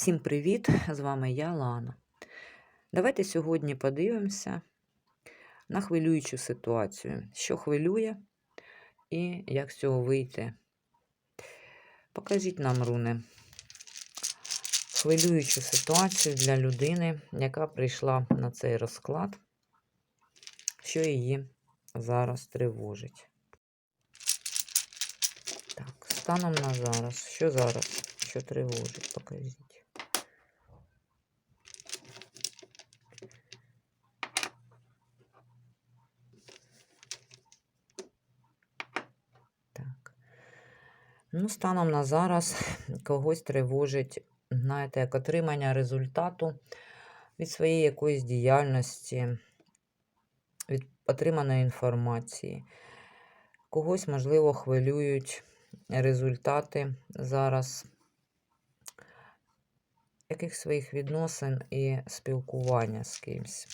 Всім привіт! З вами я, Лана. Давайте сьогодні подивимося на хвилюючу ситуацію, що хвилює і як з цього вийти. Покажіть нам, руни, хвилюючу ситуацію для людини, яка прийшла на цей розклад, що її зараз тривожить. Так, станом на зараз. Що зараз? Що тривожить? Покажіть. Станом на зараз когось тривожить, знаєте, як отримання результату від своєї якоїсь діяльності, від отриманої інформації. Когось, можливо, хвилюють результати зараз яких своїх відносин і спілкування з кимсь.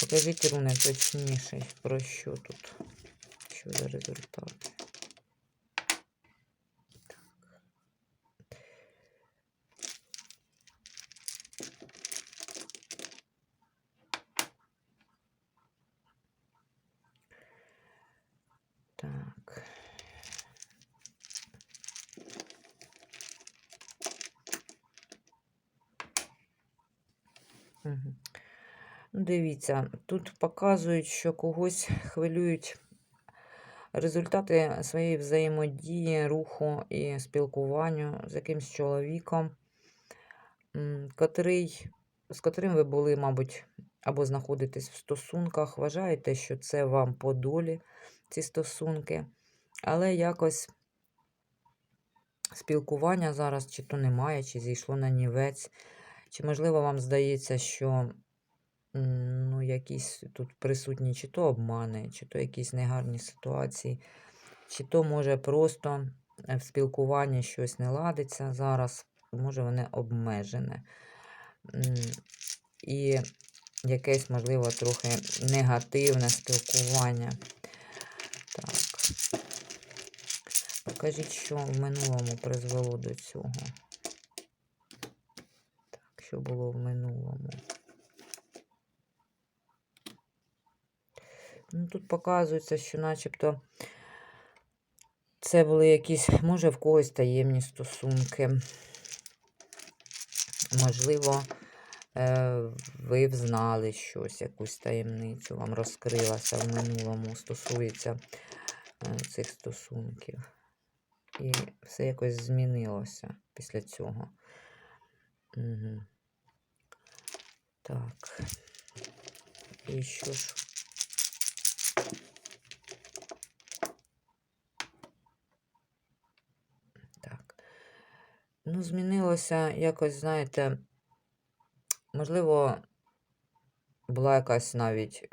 Покажіть, руни, точніше, про що тут? Що за результати? Дивіться, тут показують, що когось хвилюють результати своєї взаємодії, руху і спілкування з якимсь чоловіком, котрий, з котрим ви були, мабуть, або знаходитесь в стосунках, вважаєте, що це вам по долі, ці стосунки, але якось спілкування зараз чи то немає, чи зійшло на нівець, чи, можливо, вам здається, що ну, якісь тут присутні чи то обмани, чи то якісь негарні ситуації, чи то, може, просто е, в спілкуванні щось не ладиться зараз, може, воно обмежене. І якесь, можливо, трохи негативне спілкування. Так. Покажіть, що в минулому призвело до цього. Так, що було в минулому. Ну, тут показується, що начебто це були якісь, може, в когось таємні стосунки. Можливо, е, ви взнали щось, якусь таємницю вам розкрилася в минулому, стосується е, цих стосунків. І все якось змінилося після цього. Угу. Так. І що ж? Так. Ну, змінилося якось, знаєте, можливо, була якась навіть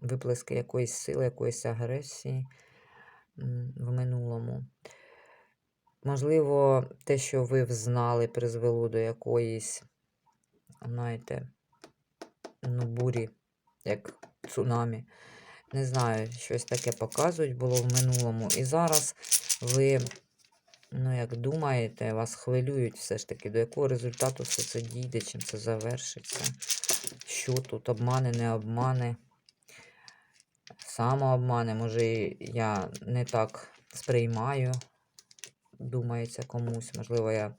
виплески якоїсь сили, якоїсь агресії в минулому. Можливо, те, що ви взнали, призвело до якоїсь, знаєте, ну, бурі, як цунамі. Не знаю, щось таке показують було в минулому. І зараз ви, ну, як думаєте, вас хвилюють все ж таки, до якого результату все це дійде, чим це завершиться. Що тут, обмани, не обмани, самообмани, може, я не так сприймаю, думається комусь. Можливо, я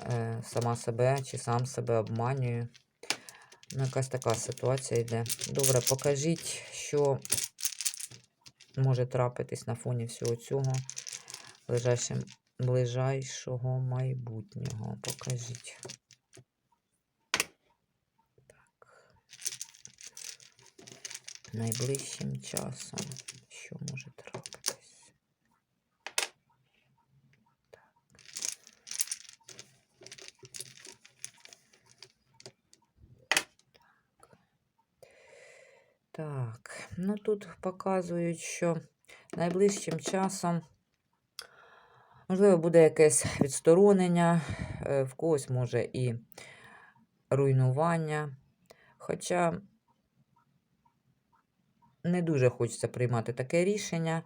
е, сама себе чи сам себе обманюю. Ну, якась така ситуація йде. Добре, покажіть, що може трапитись на фоні всього цього ближайшим, ближайшого майбутнього. Покажіть. Так. Найближчим часом, що може трапитись? Так, ну тут показують, що найближчим часом, можливо, буде якесь відсторонення, е, в когось може і руйнування. Хоча не дуже хочеться приймати таке рішення.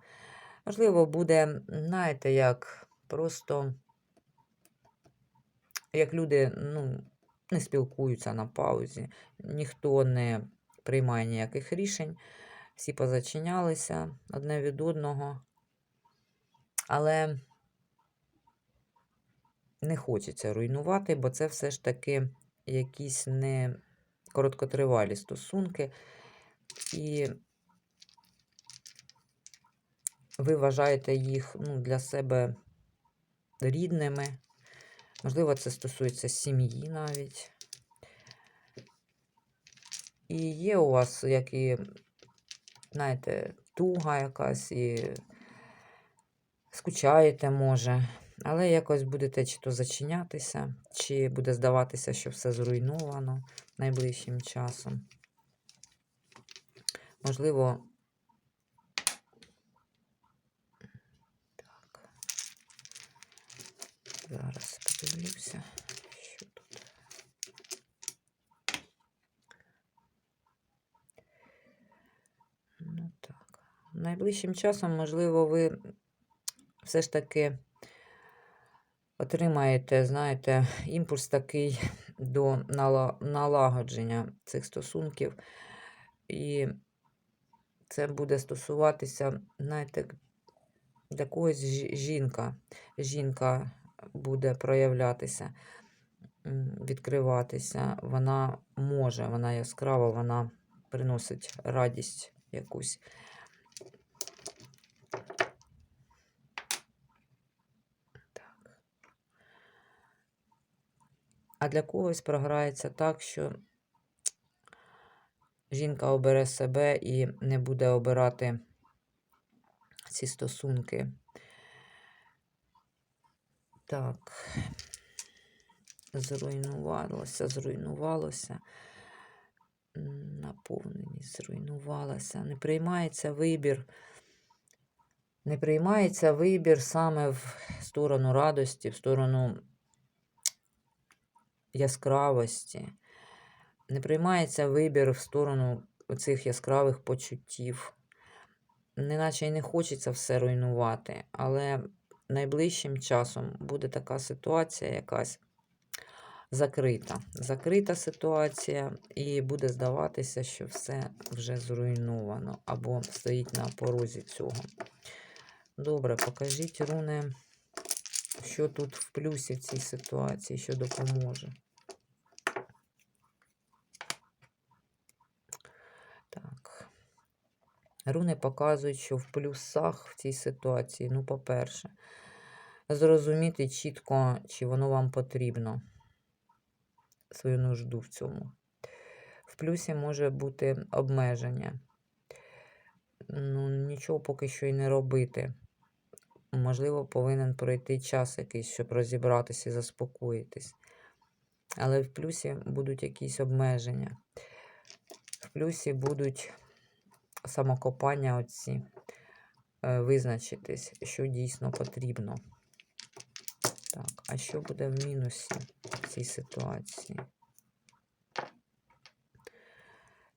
Можливо, буде, знаєте, як просто як люди ну, не спілкуються на паузі, ніхто не приймає ніяких рішень, всі позачинялися одне від одного, але не хочеться руйнувати, бо це все ж таки якісь не короткотривалі стосунки, і ви вважаєте їх ну, для себе рідними. Можливо, це стосується сім'ї навіть. І є у вас, як і, знаєте, туга якась, і скучаєте, може, але якось будете чи то зачинятися, чи буде здаватися, що все зруйновано найближчим часом. Можливо. Зараз подивлюся, що тут. Ну так. Найближчим часом, можливо, ви все ж таки отримаєте, знаєте, імпульс такий до налагодження цих стосунків. І це буде стосуватися, знаєте, для когось жінка. Жінка буде проявлятися, відкриватися. Вона може, вона яскрава, вона приносить радість якусь. А для когось програється так, що жінка обере себе і не буде обирати ці стосунки. Так, зруйнувалося, зруйнувалося. Наповненість зруйнувалася. Не приймається вибір. Не приймається вибір саме в сторону радості, в сторону яскравості. Не приймається вибір в сторону цих яскравих почуттів. Неначе й не хочеться все руйнувати, але найближчим часом буде така ситуація якась закрита. Закрита ситуація, і буде здаватися, що все вже зруйновано або стоїть на порозі цього. Добре, покажіть, руни, що тут в плюсі в цій ситуації, що допоможе. Так. Руни показують, що в плюсах в цій ситуації, ну, по-перше, зрозуміти чітко, чи воно вам потрібно, свою нужду в цьому. В плюсі може бути обмеження. Ну, нічого поки що й не робити. Можливо, повинен пройти час якийсь, щоб розібратися і заспокоїтись. Але в плюсі будуть якісь обмеження. В плюсі будуть самокопання оці, е, визначитись, що дійсно потрібно. Так, а що буде в мінусі в цій ситуації?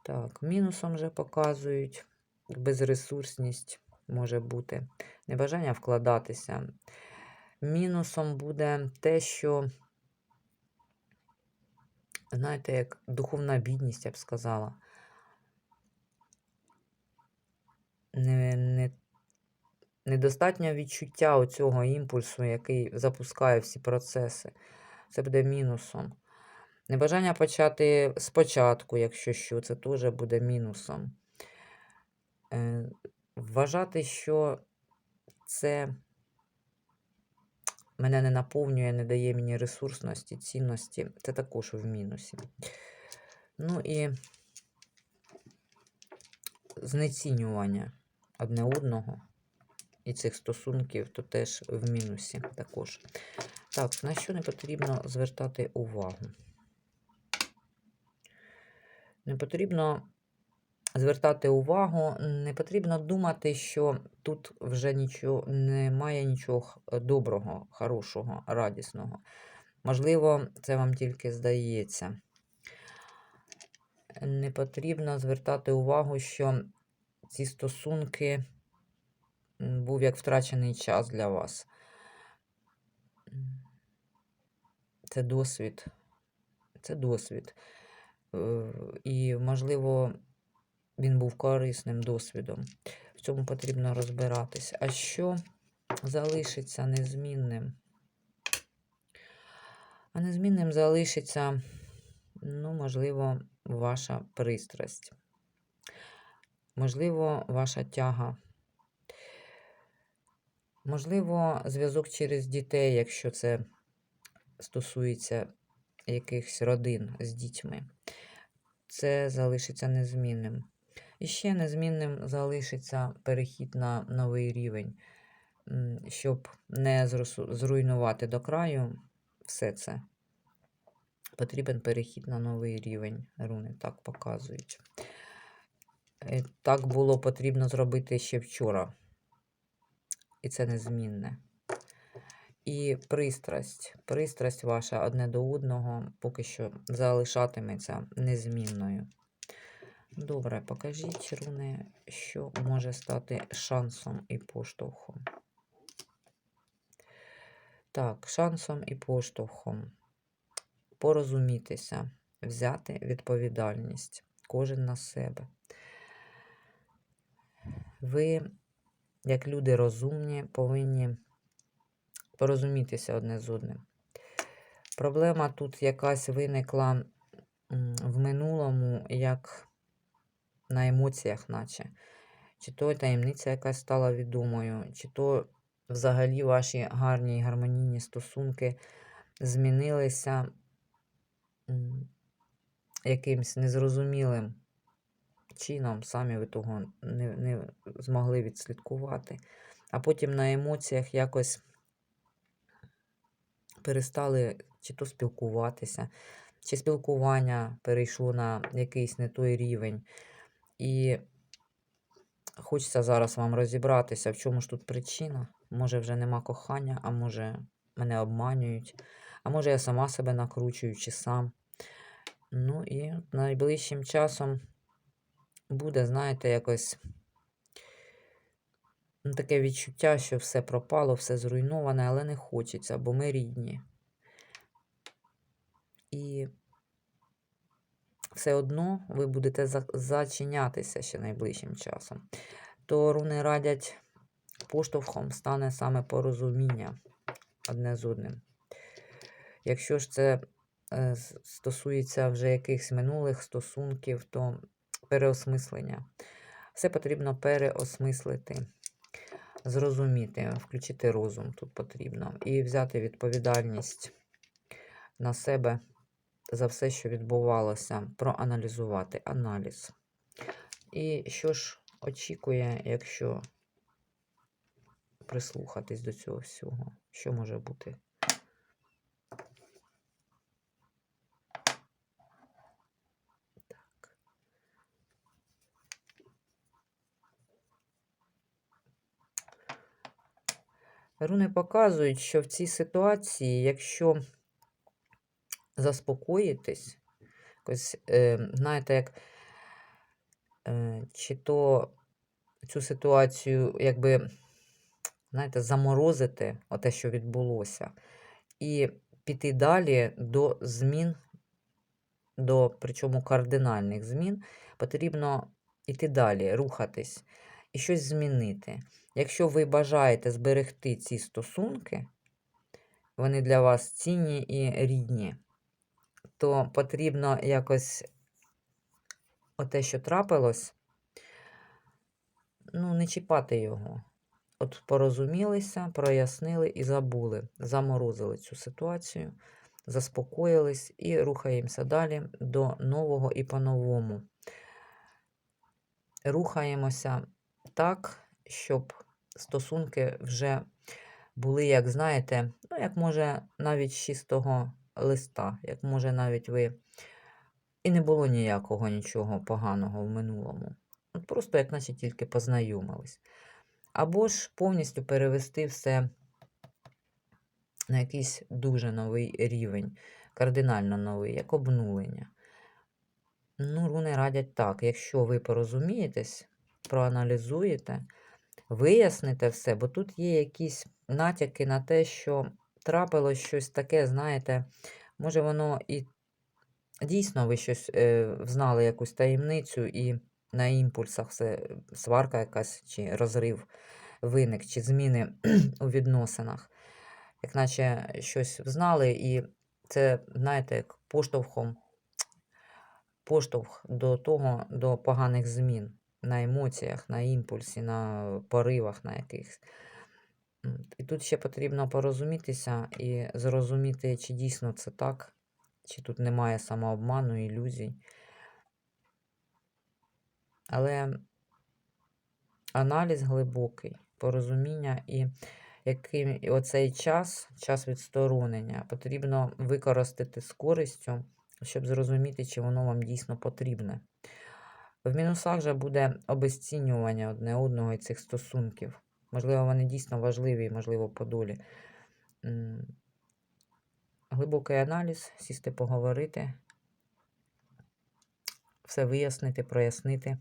Так, мінусом вже показують безресурсність може бути, небажання вкладатися. Мінусом буде те, що, знаєте, як духовна бідність, я б сказала. Не, не, недостатньо відчуття оцього імпульсу, який запускає всі процеси. Це буде мінусом. Небажання почати спочатку, якщо що, це теж буде мінусом. Вважати, що це мене не наповнює, не дає мені ресурсності, цінності, це також в мінусі. Ну і знецінювання одне одного і цих стосунків, то теж в мінусі також. Так, на що не потрібно звертати увагу? Не потрібно звертати увагу, не потрібно думати, що тут вже нічого немає нічого доброго, хорошого, радісного. Можливо, це вам тільки здається. Не потрібно звертати увагу, що ці стосунки був як втрачений час для вас. Це досвід. Це досвід. Е, І, можливо, він був корисним досвідом. В цьому потрібно розбиратись. А що залишиться незмінним? А незмінним залишиться, ну, можливо, ваша пристрасть. Можливо, ваша тяга. Можливо, зв'язок через дітей, якщо це стосується якихось родин з дітьми. Це залишиться незмінним. І ще незмінним залишиться перехід на новий рівень, щоб не зруйнувати до краю все це. Потрібен перехід на новий рівень. Руни так показують. Е, Так було потрібно зробити ще вчора. І це незмінне. І пристрасть. Пристрасть ваша одне до одного поки що залишатиметься незмінною. Добре, покажіть, руни, що може стати шансом і поштовхом. Так, шансом і поштовхом. Порозумітися, взяти відповідальність. Кожен на себе. Ви, як люди розумні, повинні порозумітися одне з одним. Проблема тут якась виникла в минулому, як на емоціях, наче. Чи то таємниця якась стала відомою, чи то взагалі ваші гарні і гармонійні стосунки змінилися м, якимсь незрозумілим чином, самі ви того не, не змогли відслідкувати. А потім на емоціях якось перестали чи то спілкуватися, чи спілкування перейшло на якийсь не той рівень. І хочеться зараз вам розібратися, в чому ж тут причина. Може, вже нема кохання, а може, мене обманюють, а може, я сама себе накручую чи сам. Ну і найближчим часом буде, знаєте, якось ну, таке відчуття, що все пропало, все зруйноване, але не хочеться, бо ми рідні. І все одно ви будете зачинятися ще найближчим часом. То руни радять поштовхом стане саме порозуміння одне з одним. Якщо ж це е, стосується вже якихось минулих стосунків, то переосмислення. Все потрібно переосмислити, зрозуміти, включити розум тут потрібно і взяти відповідальність на себе за все, що відбувалося, проаналізувати аналіз. І що ж очікує, якщо прислухатись до цього всього? Що може бути? Так. Руни показують, що в цій ситуації, якщо заспокоїтесь, якось, е, знаєте, як е, чи то цю ситуацію, якби, знаєте, заморозити, оте, що відбулося, і піти далі до змін, до причому кардинальних змін, потрібно йти далі, рухатись і щось змінити. Якщо ви бажаєте зберегти ці стосунки, вони для вас цінні і рідні, то потрібно якось оте, що трапилось, ну, не чіпати його. От порозумілися, прояснили і забули, заморозили цю ситуацію, заспокоїлись і рухаємося далі до нового і по-новому. Рухаємося так, щоб стосунки вже були, як знаєте, ну, як може навіть з чистого листа, як може навіть ви і не було ніякого нічого поганого в минулому. От просто як наче тільки познайомились. Або ж повністю перевести все на якийсь дуже новий рівень, кардинально новий, як обнулення. Ну, руни радять так, якщо ви порозумієтесь, проаналізуєте, виясните все, бо тут є якісь натяки на те, що трапилось щось таке, знаєте, Може, воно і дійсно ви щось е, знали, якусь таємницю, і на імпульсах все, сварка якась, чи розрив виник, чи зміни у відносинах. Як наче щось знали, і це, знаєте, як поштовхом, поштовх до того, до поганих змін на емоціях, на імпульсі, на поривах на якихось. І тут ще потрібно порозумітися і зрозуміти, чи дійсно це так, чи тут немає самообману, ілюзій. Але аналіз глибокий, порозуміння і який оцей час, час відсторонення, потрібно використати з користю, щоб зрозуміти, чи воно вам дійсно потрібне. В мінусах же буде обесцінювання одне одного і цих стосунків. Можливо, вони дійсно важливі, можливо, по долі. Глибокий аналіз, сісти поговорити, все вияснити, прояснити.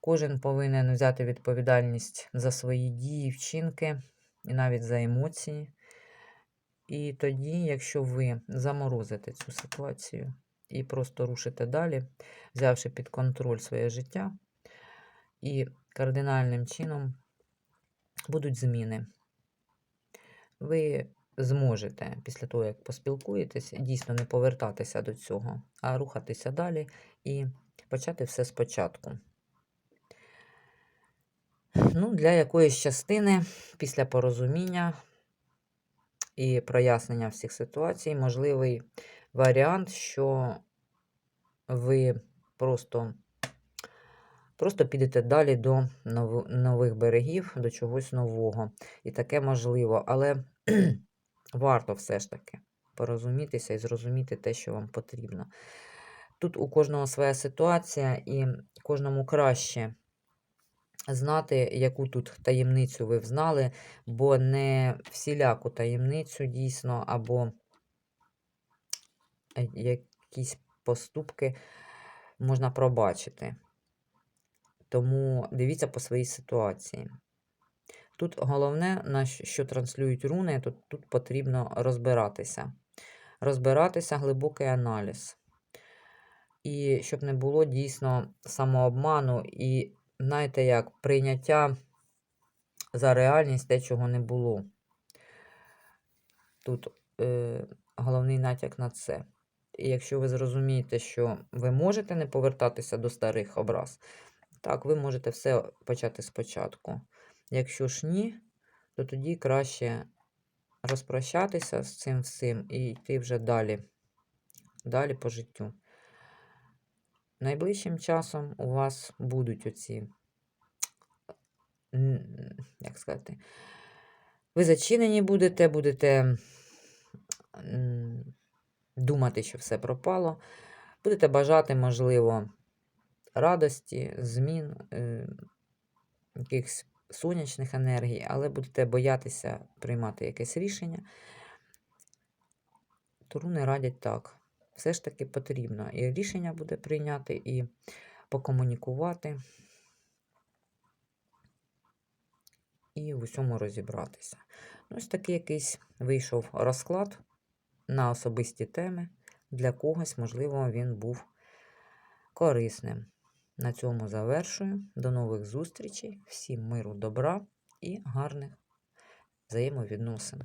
Кожен повинен взяти відповідальність за свої дії, вчинки і навіть за емоції. І тоді, якщо ви заморозите цю ситуацію і просто рушите далі, взявши під контроль своє життя, і кардинальним чином будуть зміни. Ви зможете після того, як поспілкуєтесь, дійсно не повертатися до цього, а рухатися далі і почати все спочатку. Ну, для якоїсь частини після порозуміння і прояснення всіх ситуацій можливий варіант, що ви просто, просто підете далі до нови- нових берегів, до чогось нового. І таке можливо, але варто все ж таки порозумітися і зрозуміти те, що вам потрібно. Тут у кожного своя ситуація, і кожному краще знати, яку тут таємницю ви взнали, бо не всіляку таємницю дійсно, або якісь поступки можна пробачити. Тому дивіться по своїй ситуації. Тут головне, на що транслюють руни, то тут потрібно розбиратися. Розбиратися, глибокий аналіз. І щоб не було дійсно самообману і, знаєте, як прийняття за реальність те, чого не було. Тут е, головний натяк на це. І якщо ви зрозумієте, що ви можете не повертатися до старих образ, так, ви можете все почати спочатку. Якщо ж ні, то тоді краще розпрощатися з цим всім і йти вже далі, далі по життю. Найближчим часом у вас будуть оці, як сказати, ви зачинені будете, будете думати, що все пропало. Будете бажати, можливо, радості, змін, е, якихось сонячних енергій, але будете боятися приймати якесь рішення. То руни радять так. Все ж таки потрібно і рішення буде прийняти, і покомунікувати, і в усьому розібратися. Ну, Ось такий якийсь вийшов розклад на особисті теми. Для когось, можливо, він був корисним. На цьому завершую. До нових зустрічей. Всім миру, добра і гарних взаємовідносин.